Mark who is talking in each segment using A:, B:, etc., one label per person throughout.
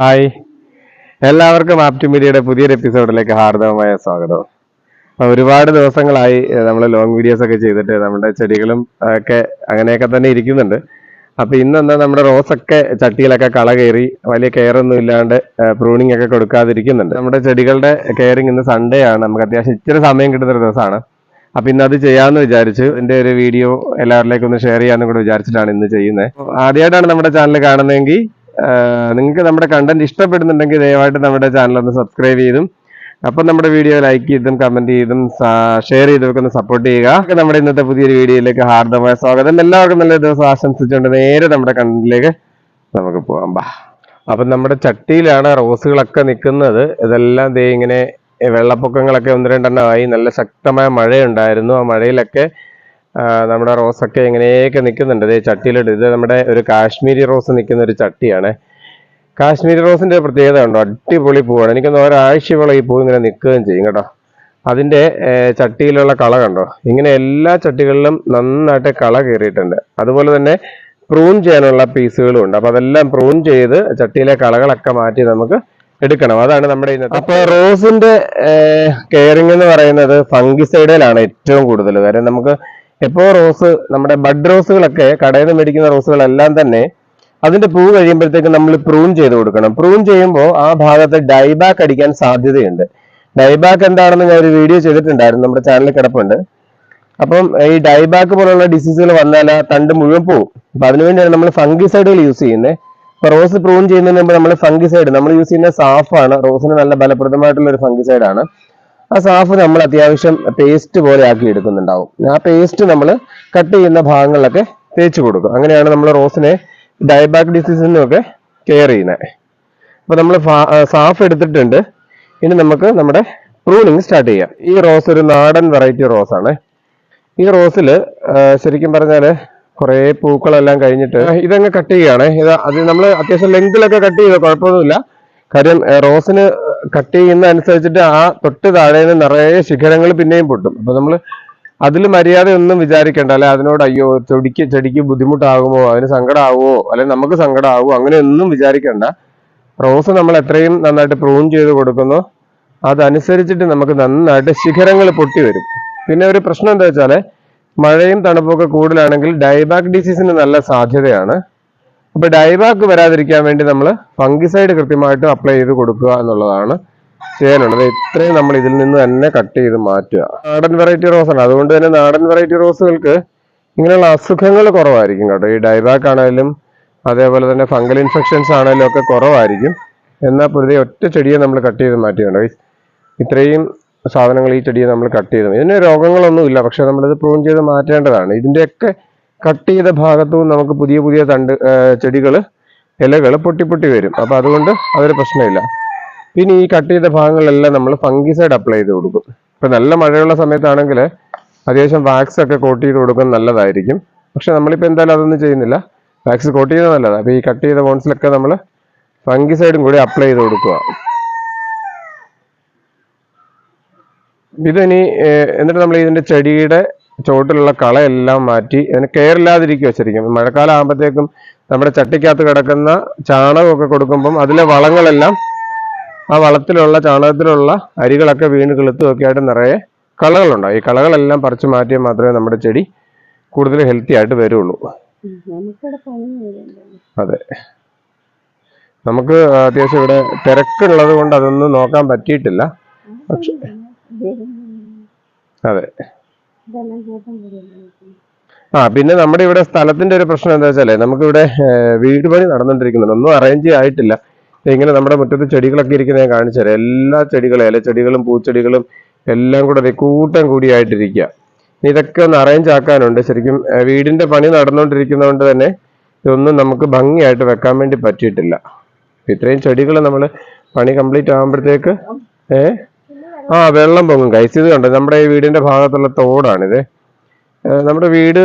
A: Hi. എല്ലാവർക്കും ആപ്റ്റി മീഡിയയുടെ പുതിയൊരു എപ്പിസോഡിലേക്ക് ഹാർദവമായ സ്വാഗതം. ഒരുപാട് ദിവസങ്ങളായി നമ്മൾ ലോങ് വീഡിയോസ് ഒക്കെ ചെയ്തിട്ട് നമ്മുടെ ചെടികളും ഒക്കെ അങ്ങനെയൊക്കെ തന്നെ ഇരിക്കുന്നുണ്ട്. അപ്പൊ ഇന്നെന്താ നമ്മുടെ ഒക്കെ ചട്ടിയിലൊക്കെ കള കയറി വലിയ കെയറൊന്നും ഇല്ലാണ്ട് പ്രൂണിങ് ഒക്കെ കൊടുക്കാതിരിക്കുന്നുണ്ട്. നമ്മുടെ ചെടികളുടെ കെയറിങ് ഇന്ന് സൺഡേ ആണ്. നമുക്ക് അത്യാവശ്യം ഇച്ചിരി സമയം കിട്ടുന്ന ദിവസമാണ്. അപ്പൊ ഇന്ന് അത് ചെയ്യാന്ന് വിചാരിച്ചു. എന്റെ ഒരു വീഡിയോ എല്ലാവരിലേക്കും ഒന്ന് ഷെയർ ചെയ്യാന്നും കൂടെ വിചാരിച്ചിട്ടാണ് ഇന്ന് ചെയ്യുന്നത്. ആദ്യമായിട്ടാണ് നമ്മുടെ ചാനൽ കാണുന്നതെങ്കിൽ നിങ്ങൾക്ക് നമ്മുടെ കണ്ടന്റ് ഇഷ്ടപ്പെടുന്നുണ്ടെങ്കിൽ ദയവായിട്ട് നമ്മുടെ ചാനൽ ഒന്ന് സബ്സ്ക്രൈബ് ചെയ്തും. അപ്പം നമ്മുടെ വീഡിയോ ലൈക്ക് ചെയ്തും കമന്റ് ചെയ്തും ഷെയർ ചെയ്തൊക്കെ ഒന്ന് സപ്പോർട്ട് ചെയ്യുക. നമ്മുടെ ഇന്നത്തെ പുതിയൊരു വീഡിയോയിലേക്ക് ഹാർദമായ സ്വാഗതം. എല്ലാവർക്കും നല്ല ദിവസം ആശംസിച്ചുകൊണ്ട് നേരെ നമ്മുടെ കണ്ടന്റിലേക്ക് നമുക്ക് പോകാം ബാ. അപ്പം നമ്മുടെ ചട്ടിയിലാണ് റോസുകളൊക്കെ നിൽക്കുന്നത്. ഇതെല്ലാം ദേ ഇങ്ങനെ വെള്ളപ്പൊക്കങ്ങളൊക്കെ ഒന്ന് രണ്ടെണ്ണമായി നല്ല ശക്തമായ മഴയുണ്ടായിരുന്നു. ആ മഴയിലൊക്കെ നമ്മുടെ റോസൊക്കെ ഇങ്ങനെയൊക്കെ നിൽക്കുന്നുണ്ട്. ഇത് ചട്ടിയിലിട്ട് ഇത് നമ്മുടെ ഒരു കാശ്മീരി റോസ് നിൽക്കുന്ന ഒരു ചട്ടിയാണ്. കാശ്മീരി റോസിന്റെ പ്രത്യേകത ഉണ്ടോ? അടിപൊളി പൂവാണ്. എനിക്കൊന്ന് ഒരാഴ്ചയോളം ഈ പൂ ഇങ്ങനെ നിൽക്കുകയും ചെയ്യും കേട്ടോ. അതിന്റെ ചട്ടിയിലുള്ള കള കണ്ടോ? ഇങ്ങനെ എല്ലാ ചട്ടികളിലും നന്നായിട്ട് കള കയറിയിട്ടുണ്ട്. അതുപോലെ തന്നെ പ്രൂൺ ചെയ്യാനുള്ള പീസുകളും ഉണ്ട്. അപ്പോൾ അതെല്ലാം പ്രൂൺ ചെയ്ത് ചട്ടിയിലെ കളകളൊക്കെ മാറ്റി നമുക്ക് എടുക്കണം. അതാണ് നമ്മുടെ ഇന്നത്തെ അപ്പൊ റോസിന്റെ കെയറിംഗ് എന്ന് പറയുന്നത് ഫംഗിസൈഡിലാണ് ഏറ്റവും കൂടുതൽ. കാര്യം നമുക്ക് എപ്പോ റോസ് നമ്മുടെ ബഡ് റോസുകളൊക്കെ കടയിൽ നിന്ന് മേടിക്കുന്ന റോസുകളെല്ലാം തന്നെ അതിന്റെ പൂ കഴിയുമ്പോഴത്തേക്ക് നമ്മൾ പ്രൂൺ ചെയ്ത് കൊടുക്കണം. പ്രൂൺ ചെയ്യുമ്പോൾ ആ ഭാഗത്ത് ഡൈബാക്ക് അടിക്കാൻ സാധ്യതയുണ്ട്. ഡൈബാക്ക് എന്താണെന്ന് ഞാൻ ഒരു വീഡിയോ ചെയ്തിട്ടുണ്ടായിരുന്നു. നമ്മുടെ ചാനലിൽ കിടപ്പുണ്ട്. അപ്പം ഈ ഡൈബാക്ക് പോലുള്ള ഡിസീസുകൾ വന്നാൽ ആ തണ്ട് മുഴുവൻ പോവും. അപ്പൊ അതിനുവേണ്ടിയാണ് നമ്മൾ ഫംഗിസൈഡുകൾ യൂസ് ചെയ്യുന്നത്. ഇപ്പൊ റോസ് പ്രൂൺ ചെയ്യുന്നതിന് മുമ്പ് നമ്മൾ ഫംഗിസൈഡ് നമ്മൾ യൂസ് ചെയ്യുന്ന സാഫാണ്. റോസിന് നല്ല ഫലപ്രദമായിട്ടുള്ള ഒരു ഫംഗിസൈഡ് ആണ്. ആ സാഫ് നമ്മൾ അത്യാവശ്യം പേസ്റ്റ് പോലെ ആക്കി എടുക്കുന്നുണ്ടാവും. ആ പേസ്റ്റ് നമ്മൾ കട്ട് ചെയ്യുന്ന ഭാഗങ്ങളിലൊക്കെ തേച്ച് കൊടുക്കും. അങ്ങനെയാണ് നമ്മൾ റോസിനെ ഡയബാക്ക് ഡിസീസിനും ഒക്കെ കെയർ ചെയ്യുന്നത് അപ്പൊ നമ്മൾ സാഫ് എടുത്തിട്ടുണ്ട്. ഇനി നമുക്ക് നമ്മുടെ പ്രൂണിങ് സ്റ്റാർട്ട് ചെയ്യാം. ഈ റോസ് ഒരു നാടൻ വെറൈറ്റി റോസ് ആണ് ഈ റോസിൽ ശരിക്കും പറഞ്ഞാൽ കുറേ പൂക്കളെല്ലാം കഴിഞ്ഞിട്ട് ഇതങ്ങ് കട്ട് ചെയ്യുകയാണ്. ഇത് അത് നമ്മൾ അത്യാവശ്യം ലെങ്തിലൊക്കെ കട്ട് ചെയ്ത കുഴപ്പമൊന്നുമില്ല. കാര്യം റോസിന് കട്ട് ചെയ്യുന്ന അനുസരിച്ചിട്ട് ആ തൊട്ട് താഴെ നിറയെ ശിഖരങ്ങൾ പിന്നെയും പൊട്ടും. അപ്പൊ നമ്മൾ അതിൽ മര്യാദയൊന്നും വിചാരിക്കേണ്ട. അല്ലെ അതിനോട് അയ്യോ ചെടിക്ക് ചെടിക്ക് ബുദ്ധിമുട്ടാകുമോ? അതിന് സങ്കടമാകുമോ അല്ലെ നമുക്ക് സങ്കടമാകുമോ അങ്ങനെയൊന്നും വിചാരിക്കേണ്ട. റോസ് നമ്മൾ എത്രയും നന്നായിട്ട് പ്രൂൺ ചെയ്ത് കൊടുക്കുന്നു. അതനുസരിച്ചിട്ട് നമുക്ക് നന്നായിട്ട് ശിഖരങ്ങൾ പൊട്ടി വരും. പിന്നെ ഒരു പ്രശ്നം എന്താ വെച്ചാൽ മഴയും തണുപ്പൊക്കെ കൂടുതലാണെങ്കിൽ ഡൈബാക്ക് ഡിസീസിന് നല്ല സാധ്യതയാണ്. അപ്പൊ ഡൈബാക്ക് വരാതിരിക്കാൻ വേണ്ടി നമ്മൾ ഫംഗിസൈഡ് കൃത്യമായിട്ട് അപ്ലൈ ചെയ്ത് കൊടുക്കുക എന്നുള്ളതാണ് ചെയ്യാനുള്ളത്. ഇത്രയും നമ്മൾ ഇതിൽ നിന്ന് തന്നെ കട്ട് ചെയ്ത് മാറ്റുക. നാടൻ വെറൈറ്റി റോസാണ് അതുകൊണ്ട് തന്നെ നാടൻ വെറൈറ്റി റോസുകൾക്ക് ഇങ്ങനെയുള്ള അസുഖങ്ങൾ കുറവായിരിക്കും കേട്ടോ. ഈ ഡൈബാക്ക് ആണെങ്കിലും അതേപോലെ തന്നെ ഫംഗൽ ഇൻഫെക്ഷൻസ് ആണെങ്കിലും ഒക്കെ കുറവായിരിക്കും. എന്നാൽ പൊതുവെ ഒറ്റ ചെടിയെ നമ്മൾ കട്ട് ചെയ്ത് മാറ്റിയുണ്ട് ഇത്രയും സാധനങ്ങൾ ഈ ചെടിയെ നമ്മൾ കട്ട് ചെയ്തു ഇതിന് രോഗങ്ങളൊന്നുമില്ല. പക്ഷെ നമ്മളിത് പ്രൂൺ ചെയ്ത് മാറ്റേണ്ടതാണ്. ഇതിന്റെയൊക്കെ കട്ട് ചെയ്ത ഭാഗത്തും നമുക്ക് പുതിയ പുതിയ തണ്ട് ചെടികൾ ഇലകൾ പൊട്ടി പൊട്ടി വരും. അപ്പൊ അതുകൊണ്ട് അതൊരു പ്രശ്നമില്ല. പിന്നെ ഈ കട്ട് ചെയ്ത ഭാഗങ്ങളിലെല്ലാം നമ്മൾ ഫംഗിസൈഡ് അപ്ലൈ ചെയ്ത് കൊടുക്കും. ഇപ്പൊ നല്ല മഴയുള്ള സമയത്താണെങ്കിൽ അത്യാവശ്യം വാക്സ് ഒക്കെ കോട്ട് ചെയ്ത് കൊടുക്കുന്നത് നല്ലതായിരിക്കും. പക്ഷെ നമ്മളിപ്പോൾ എന്തായാലും അതൊന്നും ചെയ്യുന്നില്ല. വാക്സ് കോട്ട് ചെയ്താൽ നല്ലതാണ് അപ്പൊ ഈ കട്ട് ചെയ്ത ബോൺസിലൊക്കെ നമ്മൾ ഫംഗിസൈഡും കൂടി അപ്ലൈ ചെയ്ത് കൊടുക്കുക. ഇതിനി എന്നിട്ട് നമ്മൾ ഇതിന്റെ ചെടിയുടെ ചോട്ടിലുള്ള കളയെല്ലാം മാറ്റി അതിന് കെയറില്ലാതിരിക്കുക വെച്ചിരിക്കും ശരിക്കും. മഴക്കാലം ആകുമ്പോഴത്തേക്കും നമ്മുടെ ചട്ടിക്കകത്ത് കിടക്കുന്ന ചാണകമൊക്കെ കൊടുക്കുമ്പം അതിലെ വളങ്ങളെല്ലാം ആ വളത്തിലുള്ള ചാണകത്തിലുള്ള അരികളൊക്കെ വീണ് കിളുത്തും ഒക്കെ ആയിട്ട് നിറയെ കളകളുണ്ടാവും. ഈ കളകളെല്ലാം പറിച്ചു മാറ്റിയാൽ മാത്രമേ നമ്മുടെ ചെടി കൂടുതൽ ഹെൽത്തി ആയിട്ട് വരുള്ളൂ. അതെ. നമുക്ക് അത്യാവശ്യം ഇവിടെ തിരക്കുള്ളത് കൊണ്ട് അതൊന്നും നോക്കാൻ പറ്റിയിട്ടില്ല. പക്ഷെ അതെ. ആ പിന്നെ നമ്മുടെ ഇവിടെ സ്ഥലത്തിന്റെ ഒരു പ്രശ്നം എന്താ വെച്ചാലേ നമുക്കിവിടെ വീട് പണി നടന്നുകൊണ്ടിരിക്കുന്നുണ്ട് ഒന്നും അറേഞ്ച് ആയിട്ടില്ല. ഇങ്ങനെ നമ്മുടെ മുറ്റത്ത് ചെടികളൊക്കെ ഇരിക്കുന്ന ഞാൻ കാണിച്ചു തരാം. എല്ലാ ചെടികളും ഇലച്ചെടികളും പൂച്ചെടികളും എല്ലാം കൂടെ കൂട്ടം കൂടിയായിട്ടിരിക്കുക. ഇതൊക്കെ ഒന്ന് അറേഞ്ച് ആക്കാനുണ്ട്. ശരിക്കും വീടിന്റെ പണി നടന്നുകൊണ്ടിരിക്കുന്നതുകൊണ്ട് തന്നെ ഇതൊന്നും നമുക്ക് ഭംഗിയായിട്ട് വെക്കാൻ വേണ്ടി പറ്റിയിട്ടില്ല. ഇത്രയും ചെടികൾ നമ്മൾ പണി കംപ്ലീറ്റ് ആകുമ്പോഴത്തേക്ക് ഏ ആ വെള്ളം പൊങ്ങും. കൈസ് ഇത് കണ്ടോ? നമ്മുടെ ഈ വീടിന്റെ ഭാഗത്തുള്ള തോടാണിത്. നമ്മുടെ വീട്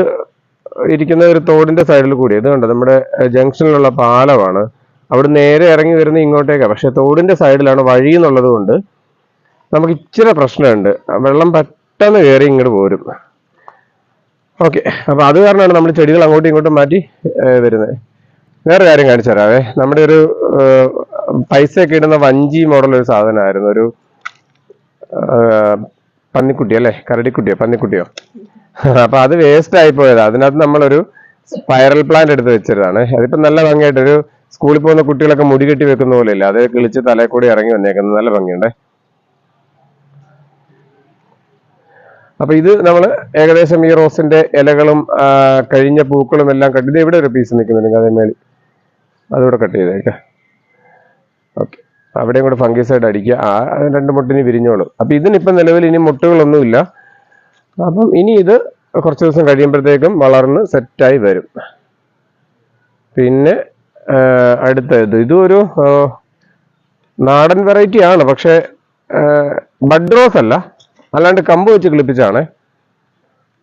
A: ഇരിക്കുന്ന ഒരു തോടിന്റെ സൈഡിൽ കൂടി. ഇത് കണ്ടോ? നമ്മുടെ ജംഗ്ഷനിലുള്ള പാലമാണ്. അവിടെ നേരെ ഇറങ്ങി വരുന്ന ഇങ്ങോട്ടേക്കാണ് പക്ഷെ തോടിന്റെ സൈഡിലാണ് വഴി എന്നുള്ളത് കൊണ്ട് നമുക്ക് ഇച്ചിരി പ്രശ്നമുണ്ട്. വെള്ളം പെട്ടെന്ന് കയറി ഇങ്ങോട്ട് പോരും. ഓക്കെ. അപ്പൊ അത് കാരണമാണ് നമ്മൾ ചെടികൾ അങ്ങോട്ടും ഇങ്ങോട്ടും മാറ്റി വരുന്നത്. വേറെ കാര്യം കാണിച്ചു തരാവേ. നമ്മുടെ ഒരു ഏഹ് പൈസ ഒക്കെ ഇടുന്ന വഞ്ചി മോഡൽ ഒരു സാധനമായിരുന്നു. ഒരു പന്നിക്കുട്ടി അല്ലേ? കരടിക്കുട്ടിയോ? പന്നിക്കുട്ടിയോ? അപ്പൊ അത് വേസ്റ്റ് ആയി പോയതാ. അതിനകത്ത് നമ്മളൊരു സ്പൈറൽ പ്ലാന്റ് എടുത്ത് വെച്ചതാണ് അതിപ്പോ നല്ല ഭംഗിയായിട്ട് ഒരു സ്കൂളിൽ പോകുന്ന കുട്ടികളൊക്കെ മുടി കെട്ടി വെക്കുന്ന പോലെ ഇല്ല. അത് കിളിച്ച് തലയിൽ കൂടി ഇറങ്ങി വന്നേക്കുന്നത് നല്ല ഭംഗിയുണ്ട്. അപ്പൊ ഇത് നമ്മൾ ഏകദേശം ഈ റോസിന്റെ ഇലകളും കഴിഞ്ഞ പൂക്കളും എല്ലാം കട്ട് ചെയ്ത് ഇവിടെ ഒരു പീസ് നിൽക്കുന്നുണ്ട്? അതേ അതിവിടെ കട്ട് ചെയ്തേക്കാം. ഓക്കെ അവിടെയും കൂടെ ഫംഗിസൈഡ് അടിക്കുക. ആ രണ്ട് മുട്ടിന് വിരിഞ്ഞോളും. അപ്പൊ ഇതിനിപ്പം നിലവിൽ ഇനി മുട്ടുകളൊന്നുമില്ല. അപ്പം ഇനി ഇത് കുറച്ച് ദിവസം കഴിയുമ്പോഴത്തേക്കും വളർന്ന് സെറ്റായി വരും. പിന്നെ അടുത്തത് അടുത്ത ഇത്. ഇതും ഒരു നാടൻ വെറൈറ്റി ആണ്. പക്ഷേ ബഡ് റോസ് അല്ല. അല്ലാണ്ട് കമ്പ് വെച്ച് കിളിപ്പിച്ചാണ്.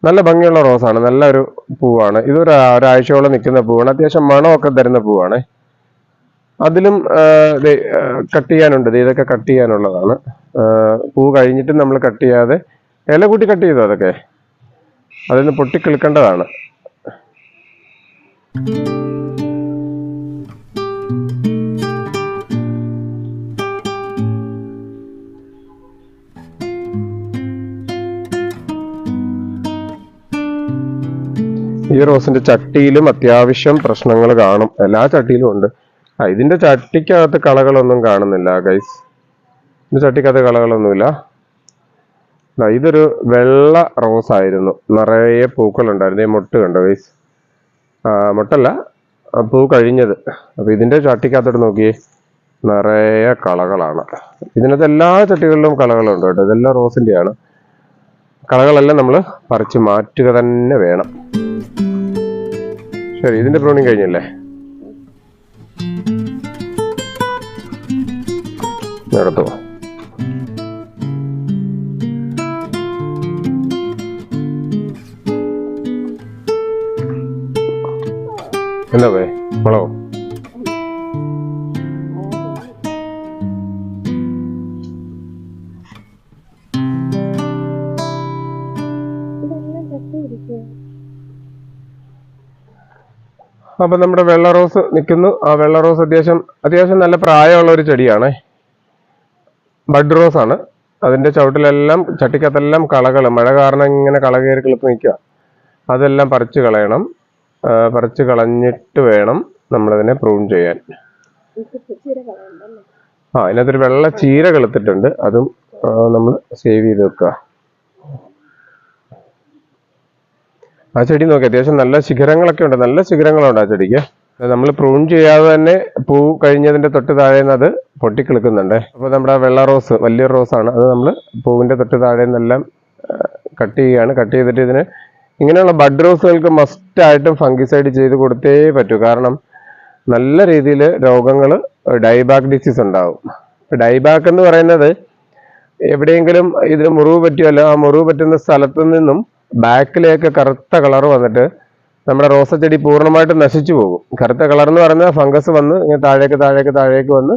A: നല്ല ഭംഗിയുള്ള റോസാണ് നല്ലൊരു പൂവാണ്. ഇതൊരു ഒരാഴ്ചയോളം നിൽക്കുന്ന പൂവാണ്. അത്യാവശ്യം മണമൊക്കെ തരുന്ന പൂവാണ്. അതിലും കട്ട് ചെയ്യാനുണ്ട്. ഇതൊക്കെ കട്ട് ചെയ്യാനുള്ളതാണ്. പൂ കഴിഞ്ഞിട്ട് നമ്മൾ കട്ട് ചെയ്യാതെ ഇല കൂട്ടി കട്ട് ചെയ്തോ അതൊക്കെ? അതിൽ നിന്ന് പൊട്ടിക്കിളിക്കേണ്ടതാണ് ഈ റോസിന്റെ ചട്ടിയിലും അത്യാവശ്യം പ്രശ്നങ്ങൾ കാണും. എല്ലാ ചട്ടിയിലും ഉണ്ട്. ആ ഇതിന്റെ ചട്ടിക്കകത്ത് കളകളൊന്നും കാണുന്നില്ല ഗൈസ് ഇതിന്റെ ചട്ടിക്കകത്ത് കളകളൊന്നുമില്ല. ഇതൊരു വെള്ള റോസ് ആയിരുന്നു. നിറയെ പൂക്കളുണ്ടായിരുന്നു. ഈ മുട്ട് കണ്ടോ ഗൈസ് മുട്ടല്ല പൂ കഴിഞ്ഞത്. അപ്പോൾ ഇതിന്റെ ചട്ടിക്കകത്തോട്ട് നോക്കിയേ നിറയെ കളകളാണ്. ഇതിനകത്ത് എല്ലാ ചട്ടികളിലും കളകളുണ്ട് കേട്ടോ. ഇതെല്ലാം റോസിന്റെയാണ് കളകളെല്ലാം നമ്മൾ പറിച്ച് മാറ്റുക തന്നെ വേണം. ശരി ഇതിന്റെ പ്രൂണിങ് കഴിഞ്ഞല്ലേ? നടത്തോ. എന്താ പോയെ മുളകോ അപ്പൊ നമ്മുടെ വെള്ള റോസ് നിൽക്കുന്നു ആ വെള്ള റോസ് അത്യാവശ്യം അത്യാവശ്യം നല്ല പ്രായമുള്ള ഒരു ചെടിയാണ്. ബഡ് റോസ് ആണ്. അതിന്റെ ചവിട്ടിലെല്ലാം ചട്ടിക്കകത്തെല്ലാം കളകൾ മഴ കാരണം ഇങ്ങനെ കള കയറി കിളിപ്പ് നിൽക്കുക. അതെല്ലാം പറിച്ച് കളയണം. പറിച്ച് കളഞ്ഞിട്ട് വേണം നമ്മളതിനെ പ്രൂൺ ചെയ്യാൻ. ആ അതിനകത്തൊരു വെള്ള ചീര കിളുത്തിട്ടുണ്ട്. അതും നമ്മൾ സേവ് ചെയ്ത് വെക്കുക. ആ ചെടി നോക്കി അത്യാവശ്യം നല്ല ശിഖരങ്ങളൊക്കെ ഉണ്ട്. നല്ല ശിഖരങ്ങളുണ്ട് ആ ചെടിക്ക്. നമ്മൾ പ്രൂൺ ചെയ്യാതെ തന്നെ പൂ കഴിഞ്ഞതിന്റെ തൊട്ട് താഴേന്ന് അത് പൊട്ടിക്കിളുക്കുന്നുണ്ട്. അപ്പോൾ നമ്മുടെ വെള്ള റോസ് വലിയ റോസാണ് അത് നമ്മൾ പൂവിന്റെ തൊട്ട് താഴെ നിന്നെല്ലാം കട്ട് ചെയ്യുകയാണ് കട്ട് ചെയ്തിട്ട് ഇതിന് ഇങ്ങനെയുള്ള ബഡ് റോസുകൾക്ക് മസ്റ്റ് ആയിട്ടും ഫംഗിസൈഡ് ചെയ്ത് കൊടുത്തേ പറ്റൂ. കാരണം നല്ല രീതിയിൽ രോഗങ്ങൾ ഡൈബാക്ക് ഡിസീസ് ഉണ്ടാവും. ഡൈബാക്ക് എന്ന് പറയുന്നത് എവിടെയെങ്കിലും ഇതിന് മുറിവ് പറ്റിയല്ലോ ആ മുറിവ് പറ്റുന്ന സ്ഥലത്ത് നിന്നും ബാക്കിലേക്ക് കറുത്ത കളർ വന്നിട്ട് നമ്മുടെ റോസ ചെടി പൂർണമായിട്ട് നശിച്ചു പോകും. കറുത്ത കളർ എന്ന് പറഞ്ഞാൽ ഫംഗസ് വന്ന് ഇങ്ങനെ താഴേക്ക് താഴേക്ക് താഴേക്ക് വന്ന്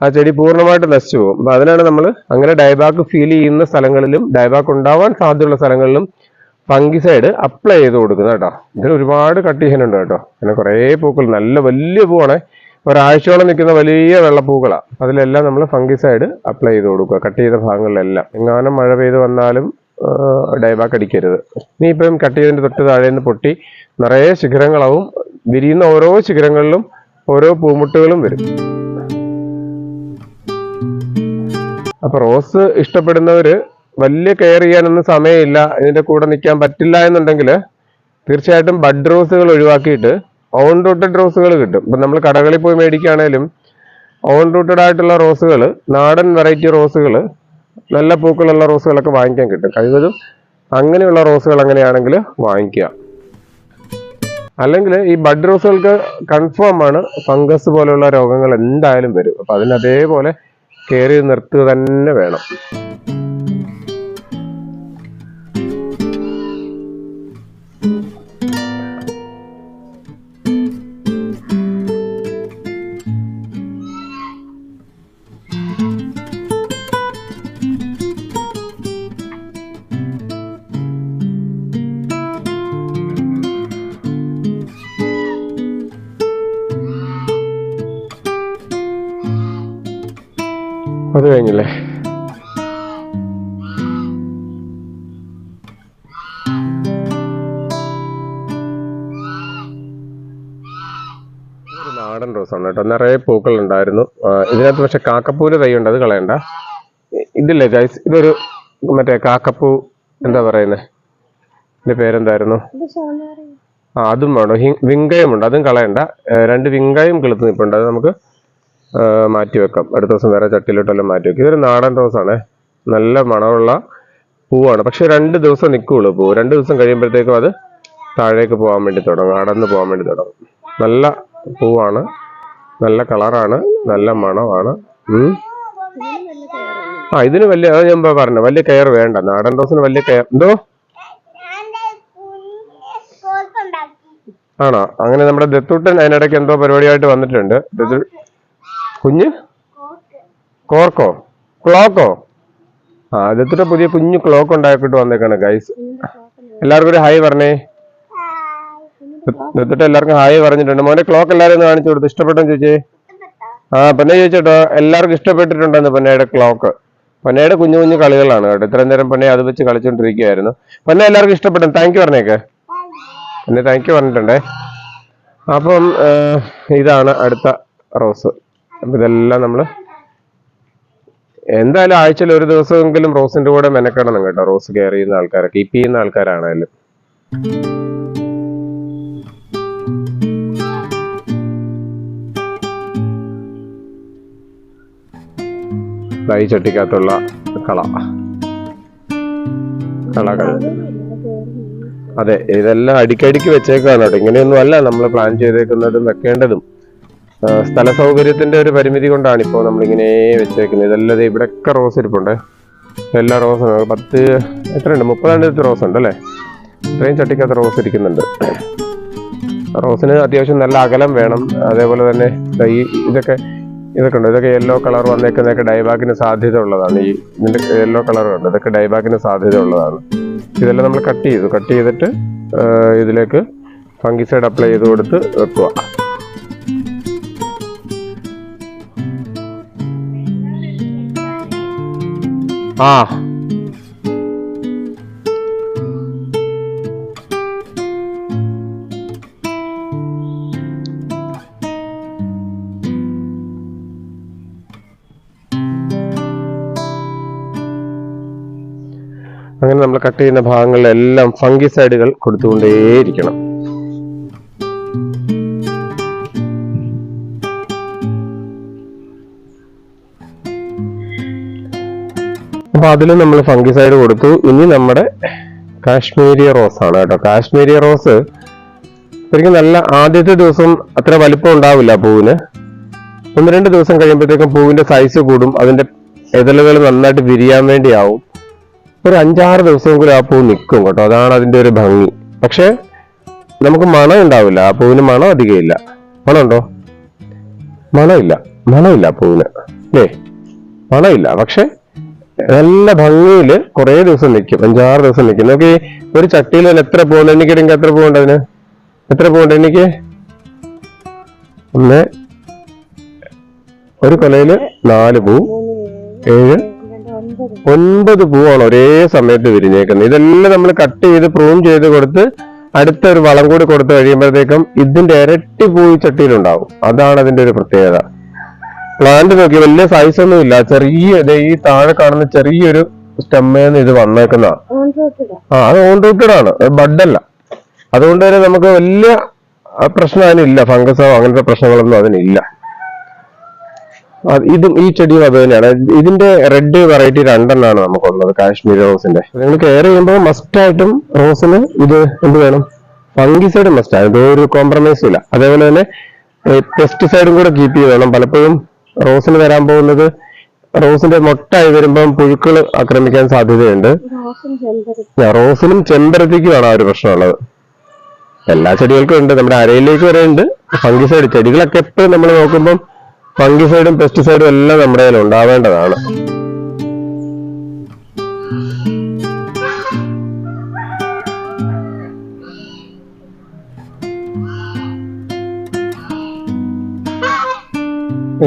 A: ആ ചെടി പൂർണമായിട്ട് നശിച്ചു പോകും. അപ്പൊ അതിനാണ് നമ്മൾ അങ്ങനെ ഡൈബാക്ക് ഫീൽ ചെയ്യുന്ന സ്ഥലങ്ങളിലും ഡൈബാക്ക് ഉണ്ടാവാൻ സാധ്യതയുള്ള സ്ഥലങ്ങളിലും ഫംഗിസൈഡ് അപ്ലൈ ചെയ്ത് കൊടുക്കുന്നത് കേട്ടോ. ഇതിൽ ഒരുപാട് കട്ടീഷൻ ഉണ്ട് കേട്ടോ. പിന്നെ കുറേ പൂക്കൾ നല്ല വലിയ പൂവാണ്. ഒരാഴ്ചയോളം നിൽക്കുന്ന വലിയ വെള്ളപ്പൂക്കളാണ് അതിലെല്ലാം നമ്മൾ ഫംഗിസൈഡ് അപ്ലൈ ചെയ്ത് കൊടുക്കുക കട്ട് ചെയ്ത ഭാഗങ്ങളിലെല്ലാം. എങ്ങാനും മഴ പെയ്ത് വന്നാലും ഡൈബാക്ക് അടിക്കരുത്. ഇനി ഇപ്പം കട്ട് ചെയ്തതിന്റെ തൊട്ട് താഴെ നിന്ന് പൊട്ടി നിറയെ ശിഖരങ്ങളാവും. വിരിയുന്ന ഓരോ ശിഖരങ്ങളിലും ഓരോ പൂമുട്ടുകളും വരും. അപ്പൊ റോസ് ഇഷ്ടപ്പെടുന്നവര് വലിയ കെയർ ചെയ്യാനൊന്നും സമയമില്ല. ഇതിന്റെ കൂടെ നിൽക്കാൻ പറ്റില്ല എന്നുണ്ടെങ്കിൽ തീർച്ചയായിട്ടും ബഡ് റോസുകൾ ഒഴിവാക്കിയിട്ട് ഓൺ റൂട്ടഡ് റോസുകൾ കിട്ടും. ഇപ്പൊ നമ്മൾ കടകളിൽ പോയി മേടിക്കുകയാണേലും ഓൺ റൂട്ടഡ് ആയിട്ടുള്ള റോസുകൾ നാടൻ വെറൈറ്റി റോസുകൾ നല്ല പൂക്കളുള്ള റോസുകളൊക്കെ വാങ്ങിക്കാൻ കിട്ടും. കഴിവതും അങ്ങനെയുള്ള റോസുകൾ അങ്ങനെയാണെങ്കിൽ വാങ്ങിക്കുക. അല്ലെങ്കിൽ ഈ ബഡ് റോസുകൾക്ക് കൺഫേം ആണ് ഫംഗസ് പോലെയുള്ള രോഗങ്ങൾ എന്തായാലും വരും. അപ്പൊ അതിന് അതേപോലെ ചെയ്ത് നിർത്തുക തന്നെ വേണം. നാടൻ ആണ് കേട്ടോ. നിറയെ പൂക്കൾ ഉണ്ടായിരുന്നു ഇതിനകത്ത് പക്ഷെ കാക്കപ്പൂവിന് തൈ ഉണ്ട് അത് കളയണ്ട. ഇതില്ലേ ഗൈസ് ഇതൊരു മറ്റേ കാക്കപ്പൂ എന്താ പറയുന്നേ? ഇതിന്റെ പേരെന്തായിരുന്നു? ആ അതും വേണം. വിങ്കയമുണ്ട് അതും കളയണ്ട. രണ്ട് വിങ്കയം കിളുത്ത് നിൽപ്പുണ്ട് അത് നമുക്ക് മാറ്റി വെക്കാം. അടുത്ത ദിവസം വേറെ ചട്ടിയിലോട്ടെല്ലാം മാറ്റി വെക്കാം. ഇതൊരു നാടൻ റോസാണ്. നല്ല മണമുള്ള പൂവാണ്. പക്ഷെ രണ്ട് ദിവസം നിൽക്കുള്ളൂ പൂ. രണ്ട് ദിവസം കഴിയുമ്പോഴത്തേക്കും അത് താഴേക്ക് പോകാൻ വേണ്ടി തുടങ്ങും അടന്ന് പോകാൻ വേണ്ടി തുടങ്ങും. നല്ല പൂവാണ്. നല്ല കളറാണ്. നല്ല മണമാണ്. ആ ഇതിന് വലിയ അത് ഞാൻ പറഞ്ഞു വലിയ കെയർ വേണ്ട. നാടൻ റോസിന് വലിയ കെയർ എന്തോ? ആണോ? അങ്ങനെ നമ്മുടെ ദത്തുട്ടൻ അതിനിടയ്ക്ക് എന്തോ പരിപാടിയായിട്ട് വന്നിട്ടുണ്ട്. കുഞ്ഞ്? കോർക്കോ? ക്ലോക്കോ? ആ ദത്തുട്ട പുതിയ കുഞ്ഞു ക്ലോക്ക് ഉണ്ടാക്കിയിട്ട് വന്നേക്കാണ് ഗൈസ് എല്ലാവർക്കും ഒരു ഹായ് പറഞ്ഞേ. ദത്തുട്ട എല്ലാവർക്കും ഹായ് പറഞ്ഞിട്ടുണ്ട്. മോനെ ക്ലോക്ക് എല്ലാവരും കാണിച്ചു കൊടുത്തു. ഇഷ്ടപ്പെട്ടോ ചേച്ചി? ആ പൊന്നെ ചോദിച്ചോട്ടോ എല്ലാവർക്കും ഇഷ്ടപ്പെട്ടിട്ടുണ്ടെന്ന് പൊന്നയുടെ ക്ലോക്ക് പൊന്നയുടെ കുഞ്ഞു കുഞ്ഞു കളികളാണ് കേട്ടോ. ഇത്രയും നേരം പൊന്നെ അത് വെച്ച് കളിച്ചുകൊണ്ടിരിക്കുകയായിരുന്നു പൊന്നെ എല്ലാവർക്കും ഇഷ്ടപ്പെട്ടു. താങ്ക് യു പറഞ്ഞേക്ക്. പിന്നെ താങ്ക് യു പറഞ്ഞിട്ടുണ്ടേ. അപ്പം ഇതാണ് അടുത്ത റോസ്. അപ്പം ഇതെല്ലാം നമ്മൾ എന്തായാലും ആഴ്ചയിൽ ഒരു ദിവസമെങ്കിലും റോസിന്റെ കൂടെ മെനക്കെടണം കേട്ടോ. റോസ് കെയർ ചെയ്യുന്ന ആൾക്കാരെ കീപ്പ് ചെയ്യുന്ന ആൾക്കാരാണേലും. ഈ ചട്ടിക്കകത്തുള്ള കള. കളകൾ. അതെ ഇതെല്ലാം അടിക്കടിക്ക് വെച്ചേക്കാണ് കേട്ടോ. ഇങ്ങനെയൊന്നും അല്ല നമ്മൾ പ്ലാൻ ചെയ്തേക്കുന്നതും വെക്കേണ്ടതും. സ്ഥല സൗകര്യത്തിന്റെ ഒരു പരിമിതി കൊണ്ടാണ് ഇപ്പോൾ നമ്മളിങ്ങനെ വെച്ചേക്കുന്നത്. ഇതല്ലാതെ ഇവിടെയൊക്കെ റോസ് ഇരിപ്പുണ്ട്. എല്ലാ റോസും. പത്ത് എത്രയുണ്ട്? മുപ്പതാണ്ട് റോസ് ഉണ്ട് അല്ലേ? ഇത്രയും ചട്ടിക്കകത്ത് റോസ് ഇരിക്കുന്നുണ്ട്. റോസിന് അത്യാവശ്യം നല്ല അകലം വേണം. അതേപോലെ തന്നെ ഈ ഇതൊക്കെ ഇതൊക്കെ ഉണ്ട് ഇതൊക്കെ യെല്ലോ കളർ വന്നേക്കുന്നതൊക്കെ ഡൈബാക്കിന് സാധ്യത ഉള്ളതാണ് ഈ ഇതിന്റെ യെല്ലോ കളർ ഉണ്ട് ഇതൊക്കെ ഡൈബാക്കിന് സാധ്യത ഉള്ളതാണ് ഇതെല്ലാം നമ്മൾ കട്ട് ചെയ്തു. കട്ട് ചെയ്തിട്ട് ഇതിലേക്ക് ഫംഗിസൈഡ് അപ്ലൈ ചെയ്ത് കൊടുത്ത് വെക്കുക. ആ. കട്ട് ചെയ്യുന്ന ഭാഗങ്ങളിലെല്ലാം ഫംഗിസൈഡുകൾ കൊടുത്തുകൊണ്ടേയിരിക്കണം. അപ്പൊ അതിൽ നമ്മൾ ഫംഗിസൈഡ് കൊടുത്തു. ഇനി നമ്മുടെ കാശ്മീരി റോസ് ആണ് കേട്ടോ. കാശ്മീരി റോസ് ശരിക്കും നല്ല ആദ്യത്തെ ദിവസം അത്ര വലിപ്പം ഉണ്ടാവില്ല പൂവിന്. ഒന്ന് രണ്ട് ദിവസം കഴിയുമ്പോഴത്തേക്കും പൂവിന്റെ സൈസ് കൂടും അതിന്റെ ഇതളുകൾ നന്നായിട്ട് വിരിയാൻ വേണ്ടിയാവും. ഒരു അഞ്ചാറ് ദിവസം കൂടി ആ പൂ നിൽക്കും കേട്ടോ. അതാണ് അതിന്റെ ഒരു ഭംഗി. പക്ഷേ നമുക്ക് മണം ഉണ്ടാവില്ല. ആ പൂവിന് മണം അധികമില്ല. മണമുണ്ടോ? മണമില്ല. മണമില്ല പൂവിന്. അല്ലേ? മണമില്ല. പക്ഷെ നല്ല ഭംഗിയിൽ കുറേ ദിവസം നിൽക്കും. അഞ്ചാറ് ദിവസം നിൽക്കും. നോക്കി ഒരു ചട്ടിയിൽ എത്ര എനിക്ക് എനിക്ക് എത്ര പൂവുണ്ട് അതിന്? എത്ര പൂവുണ്ട് എനിക്ക്? ഒന്ന് ഒരു കൊലയിൽ നാല് പൂ ഏഴ്
B: ഒൻപത്
A: പൂവാണ് ഒരേ സമയത്ത് വിരിഞ്ഞേക്കുന്നത്. ഇതെല്ലാം നമ്മൾ കട്ട് ചെയ്ത് പ്രൂൺ ചെയ്ത് കൊടുത്ത് അടുത്ത ഒരു വളം കൂടി കൊടുത്തു കഴിയുമ്പോഴത്തേക്കും ഇതിന്റെ ഇരട്ടി പൂ ചട്ടിയിലുണ്ടാവും. അതാണ് അതിന്റെ ഒരു പ്രത്യേകത. പ്ലാന്റ് നോക്കി വലിയ സൈസ് ഒന്നും ഇല്ല. ചെറിയ ഈ താഴെ കാണുന്ന ചെറിയൊരു സ്റ്റെമ്മേന്ന് ഇത് വന്നേക്കുന്ന. ആ അത് ഓൺ റൂട്ടഡ് ആണ്. ബഡല്ല. അതുകൊണ്ട് തന്നെ നമുക്ക് വലിയ പ്രശ്നം അതിനില്ല ഫംഗസോ അങ്ങനത്തെ പ്രശ്നങ്ങളൊന്നും അതിനില്ല. അത് ഇതും ഈ ചെടിയും അത് തന്നെയാണ്. ഇതിന്റെ റെഡ് വെറൈറ്റി രണ്ടെണ്ണമാണ് നമുക്കുള്ളത് കാശ്മീരി റോസിന്റെ. നിങ്ങൾ കെയർ ചെയ്യുമ്പോൾ മസ്റ്റ് ആയിട്ടും റോസിന് ഇത് എന്ത് വേണം? ഫംഗിസൈഡ് മസ്റ്റ് ആണ്. ഇതൊരു ഒരു കോംപ്രമൈസും ഇല്ല. അതേപോലെ തന്നെ പെസ്റ്റിസൈഡും കൂടെ കീപ്പ് ചെയ്ത് വേണം. പലപ്പോഴും റോസിന് വരാൻ പോകുന്നത് റോസിന്റെ മൊട്ടായി വരുമ്പം പുഴുക്കൾ ആക്രമിക്കാൻ സാധ്യതയുണ്ട്.
B: റോസും ചെമ്പരത്തിക്കും
A: ആണ് റോസിനും ചെമ്പരത്തിക്കുമാണ് ആ ഒരു പ്രശ്നമുള്ളത്. എല്ലാ ചെടികൾക്കും ഉണ്ട്. നമ്മുടെ അരയിലേക്ക് വരെ ഉണ്ട്. ഫംഗിസൈഡ് ചെടികളൊക്കെ എപ്പോഴും നമ്മൾ നോക്കുമ്പം ഫംഗിസൈഡും പെസ്റ്റിസൈഡും എല്ലാം നമ്മുടെ കയ്യിൽ ഉണ്ടാവേണ്ടതാണ്.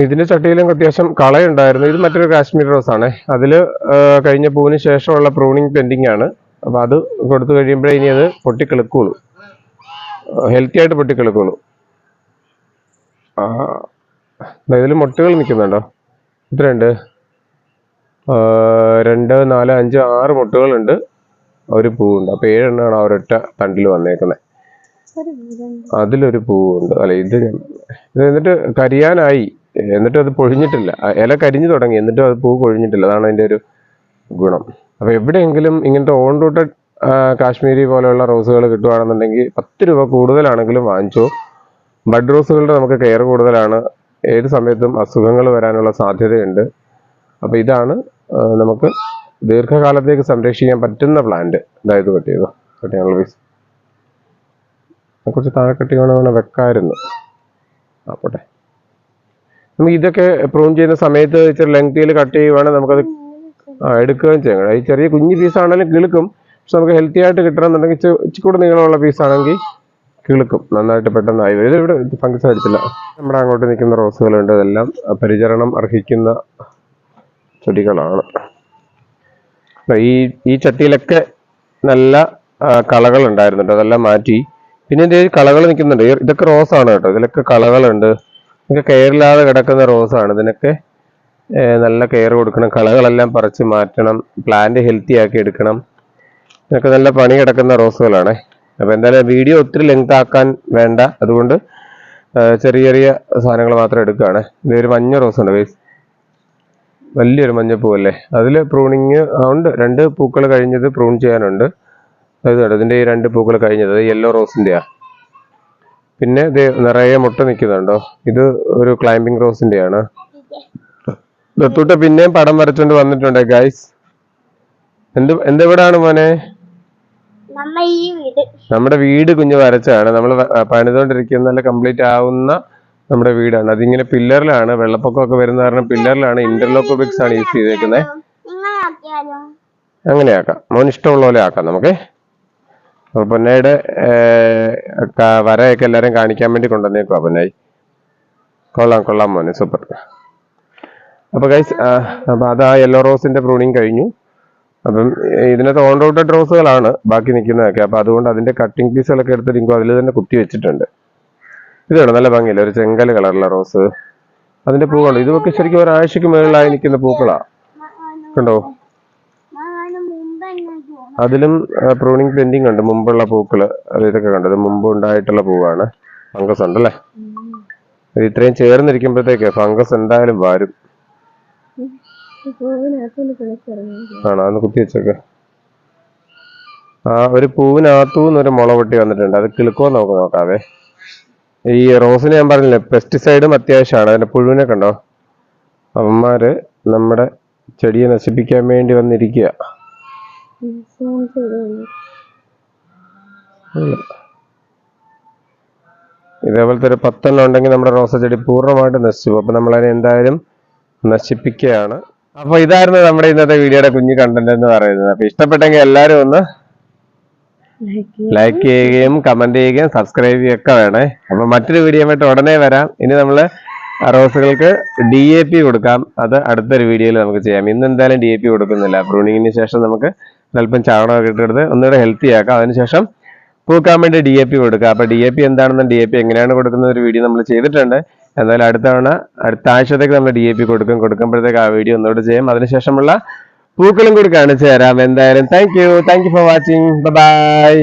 A: ഇതിന്റെ ചട്ടിയിലും അത്യാവശ്യം കളയുണ്ടായിരുന്നു. ഇത് മറ്റൊരു കാശ്മീർ റോസ് ആണ് അതിൽ കഴിഞ്ഞ പൂവിന് ശേഷമുള്ള പ്രൂണിങ് പെൻഡിങ് ആണ്. അപ്പൊ അത് കൊടുത്തു കഴിയുമ്പോഴേ ഇനി അത് പൊട്ടിക്കിളുക്കുള്ളൂ. ഹെൽത്തി ആയിട്ട് പൊട്ടിക്കിളുക്കുള്ളൂ. ഇതിൽ മുട്ടകൾ നിൽക്കുന്നുണ്ടോ എത്രയുണ്ട് രണ്ട് നാല് അഞ്ച് ആറ് മുട്ടകളുണ്ട്. ഒരു പൂവുണ്ട്. അപ്പൊ ഏഴെണ്ണമാണ് ആ ഒരൊറ്റ തണ്ടിൽ വന്നേക്കുന്നത് അതിലൊരു പൂവുണ്ട്. അല്ല ഇത് ഇത് എന്നിട്ട് കരിയാനായി. എന്നിട്ട് അത് പൊഴിഞ്ഞിട്ടില്ല. ഇല കരിഞ്ഞു തുടങ്ങി. എന്നിട്ടും അത് പൂ കൊഴിഞ്ഞിട്ടില്ല. അതാണ് അതിന്റെ ഒരു ഗുണം. അപ്പൊ എവിടെയെങ്കിലും ഇങ്ങനത്തെ ഓൺ റൂട്ടഡ് കാശ്മീരി പോലെയുള്ള റോസുകൾ കിട്ടുവാണെന്നുണ്ടെങ്കിൽ പത്ത് രൂപ കൂടുതലാണെങ്കിലും വാങ്ങിച്ചോ. ബഡ് റോസുകളുടെ നമുക്ക് കെയർ കൂടുതലാണ്. ഏത് സമയത്തും അസുഖങ്ങൾ വരാനുള്ള സാധ്യതയുണ്ട്. അപ്പോൾ ഇതാണ് നമുക്ക് ദീർഘകാലത്തേക്ക് സംരക്ഷിക്കാൻ പറ്റുന്ന പ്ലാന്റ് അതായത് പറ്റിയത് കെട്ടിയാണുള്ള പീസ് കുറച്ച് താഴെ കെട്ടി വേണം വേണം വെക്കായിരുന്നു. ആ പോട്ടെ. നമുക്ക് ഇതൊക്കെ പ്രൂൺ ചെയ്യുന്ന സമയത്ത് ഇച്ചിരി ലെങ്തിയിൽ കട്ട് ചെയ്യുവാണെങ്കിൽ നമുക്കത് എടുക്കുകയും ചെയ്യണം ഈ ചെറിയ കുഞ്ഞു പീസാണെങ്കിലും കിളുക്കും. പക്ഷെ നമുക്ക് ഹെൽത്തി ആയിട്ട് കിട്ടണമെന്നുണ്ടെങ്കിൽ ഇച്ചിരി കൂടെ നീളമുള്ള പീസ് ആണെങ്കിൽ കിളുക്കും. നന്നായിട്ട് പെട്ടെന്നായി വരും. ഇത് ഇവിടെ ഫംഗസ് അടിച്ചില്ല നമ്മുടെ അങ്ങോട്ട് നിൽക്കുന്ന റോസുകളുണ്ട്. ഇതെല്ലാം പരിചരണം അർഹിക്കുന്ന ചെടികളാണ്. ഈ ഈ ചട്ടിയിലൊക്കെ നല്ല കളകൾ ഉണ്ടായിരുന്നുണ്ട് അതെല്ലാം മാറ്റി. പിന്നെ എന്റെ കളകൾ നിൽക്കുന്നുണ്ട്. ഇതൊക്കെ റോസാണ് കേട്ടോ. ഇതിലൊക്കെ കളകളുണ്ട്. ഇതൊക്കെ കെയറില്ലാതെ കിടക്കുന്ന റോസാണ്. ഇതിനൊക്കെ നല്ല കെയർ കൊടുക്കണം. കളകളെല്ലാം പറിച്ച് മാറ്റണം. പ്ലാന്റ് ഹെൽത്തി ആക്കി എടുക്കണം. ഇതൊക്കെ നല്ല പണി കിടക്കുന്ന റോസുകളാണ്. അപ്പൊ എന്തായാലും വീഡിയോ ഒത്തിരി ലെങ്ത് ആക്കാൻ വേണ്ട. അതുകൊണ്ട് ചെറിയ ചെറിയ സാധനങ്ങൾ മാത്രം എടുക്കുകയാണ്. ഇതൊരു മഞ്ഞ റോസ് ഉണ്ട് വേസ് വലിയൊരു മഞ്ഞപ്പൂവല്ലേ? അതിൽ പ്രൂണിങ് ഉണ്ട്. രണ്ട് പൂക്കൾ കഴിഞ്ഞത് പ്രൂൺ ചെയ്യാനുണ്ട്. അത് ഇതിന്റെ ഈ രണ്ട് പൂക്കൾ കഴിഞ്ഞത് യെല്ലോ റോസിന്റെയാണ് പിന്നെ ഇത് നിറയെ മുട്ട നിൽക്കുന്നുണ്ടോ? ഇത് ഒരു ക്ലൈമ്പിംഗ് റോസിന്റെയാണ് ദത്തൂട്ട പിന്നെയും പടം വരച്ചോണ്ട് വന്നിട്ടുണ്ട് ഗൈസ് എന്ത് എന്തെവിടാണ് മോനെ? നമ്മുടെ വീട് കുഞ്ഞു വരച്ചാണ്. നമ്മൾ പണിതുകൊണ്ടിരിക്കുന്ന നല്ല കംപ്ലീറ്റ് ആവുന്ന നമ്മുടെ വീടാണ്. അതിങ്ങനെ പില്ലറിലാണ് വെള്ളപ്പൊക്കമൊക്കെ വരുന്ന കാരണം പില്ലറിലാണ് ഇന്റർലോക്ക് ബിക്സ് ആണ് യൂസ് ചെയ്തേക്കുന്നത് അങ്ങനെ ആക്കാം മോൻ ഇഷ്ടമുള്ള പോലെ ആക്കാം നമുക്ക്. അപ്പൊ പൊന്നയുടെ വരയൊക്കെ എല്ലാരും കാണിക്കാൻ വേണ്ടി കൊണ്ടുവന്നേക്കുവാ പൊന്നായി. കൊള്ളാം കൊള്ളാം മോനെ. സൂപ്പർ. അപ്പൊ ഗൈസ് അപ്പൊ അതാ യെല്ലോ റോസിന്റെ പ്രൂണിങ് കഴിഞ്ഞു. അപ്പം ഇതിനകത്ത് ഓൺ റൗട്ടഡ് റോസുകളാണ് ബാക്കി നിൽക്കുന്നതൊക്കെ. അപ്പം അതുകൊണ്ട് അതിന്റെ കട്ടിങ് പീസുകളൊക്കെ എടുത്ത് ഡിങ്കു അതിൽ തന്നെ കുത്തി വെച്ചിട്ടുണ്ട്. ഇതാണ് നല്ല ഭംഗിയില്ല? ഒരു ചെങ്കൽ കളറുള്ള റോസ് അതിന്റെ പൂവുണ്ട്. ഇതൊക്കെ ശരിക്കും ഒരാഴ്ചക്ക് മുകളിലായി നിൽക്കുന്ന പൂക്കളാണ് കണ്ടോ? അതിലും പ്രൂണിങ് പെൻഡിങ് ഉണ്ട്. മുമ്പുള്ള പൂക്കൾ. അത് ഇതൊക്കെ കണ്ടത് മുമ്പ് ഉണ്ടായിട്ടുള്ള പൂവാണ്. ഫംഗസ് ഉണ്ടല്ലേ? ഇത് ഇത്രയും ചേർന്നിരിക്കുമ്പോഴത്തേക്ക് ഫംഗസ് എന്തായാലും വരും. ആണോ? അന്ന് കുത്തി വെച്ചേക്ക്. ആ ഒരു പൂവിനകത്തുനിന്ന് ഒരു മുള പൊട്ടി വന്നിട്ടുണ്ട്. അത് കിളുക്കോ നമുക്ക് നോക്കാവേ. ഈ റോസിന് ഞാൻ പറഞ്ഞില്ലേ പെസ്റ്റിസൈഡും അത്യാവശ്യമാണ്. അതിന്റെ പുഴുവിനെ കണ്ടോ? അവന്മാര് നമ്മുടെ ചെടിയെ നശിപ്പിക്കാൻ വേണ്ടി വന്നിരിക്കുക. ഇതേപോലത്തെ ഒരു പത്തെണ്ണം ഉണ്ടെങ്കിൽ നമ്മുടെ റോസ ചെടി പൂർണമായിട്ട് നശിച്ചു പോകും. അപ്പൊ നമ്മളതിനെ എന്തായാലും നശിപ്പിക്കുകയാണ്. അപ്പൊ ഇതായിരുന്നു നമ്മുടെ ഇന്നത്തെ വീഡിയോയുടെ കുഞ്ഞു കണ്ടന്റ് എന്ന് പറയുന്നത്. അപ്പൊ ഇഷ്ടപ്പെട്ടെങ്കിൽ എല്ലാരും ഒന്ന്
B: ലൈക്ക്
A: ചെയ്യുകയും കമന്റ് ചെയ്യുകയും സബ്സ്ക്രൈബ് ചെയ്യുകയൊക്കെ വേണേ. അപ്പൊ മറ്റൊരു വീഡിയോ ആയിട്ട് ഉടനെ വരാം. ഇനി നമ്മൾ റോസുകൾക്ക് ഡി എ പി കൊടുക്കാം. അത് അടുത്തൊരു വീഡിയോയിൽ നമുക്ക് ചെയ്യാം. ഇന്ന് എന്തായാലും ഡി എ പി കൊടുക്കുന്നില്ല. പ്രൂണിങ്ങിന് ശേഷം നമുക്ക് അല്പം ചാണകമൊക്കെ ഇട്ടെടുത്ത് ഒന്നുകൂടെ ഹെൽത്തി ആക്കാം. അതിനുശേഷം പൂക്കാൻ വേണ്ടി ഡി എ പി കൊടുക്കുക അപ്പൊ ഡി എ പി എന്താണെന്നും ഡി എ പി എങ്ങനെയാണ് കൊടുക്കുന്ന ഒരു വീഡിയോ നമ്മൾ ചെയ്തിട്ടുണ്ട്. എന്തായാലും അടുത്ത തവണ അടുത്ത ആഴ്ചത്തേക്ക് നമ്മൾ ഡി എ പി കൊടുക്കും. കൊടുക്കുമ്പോഴത്തേക്ക് ആ വീഡിയോ ഒന്നുകൂടെ ചെയ്യാം. അതിനുശേഷമുള്ള പൂക്കളും കൂടി കാണിച്ചു തരാം. എന്തായാലും thank you thank you for watching bye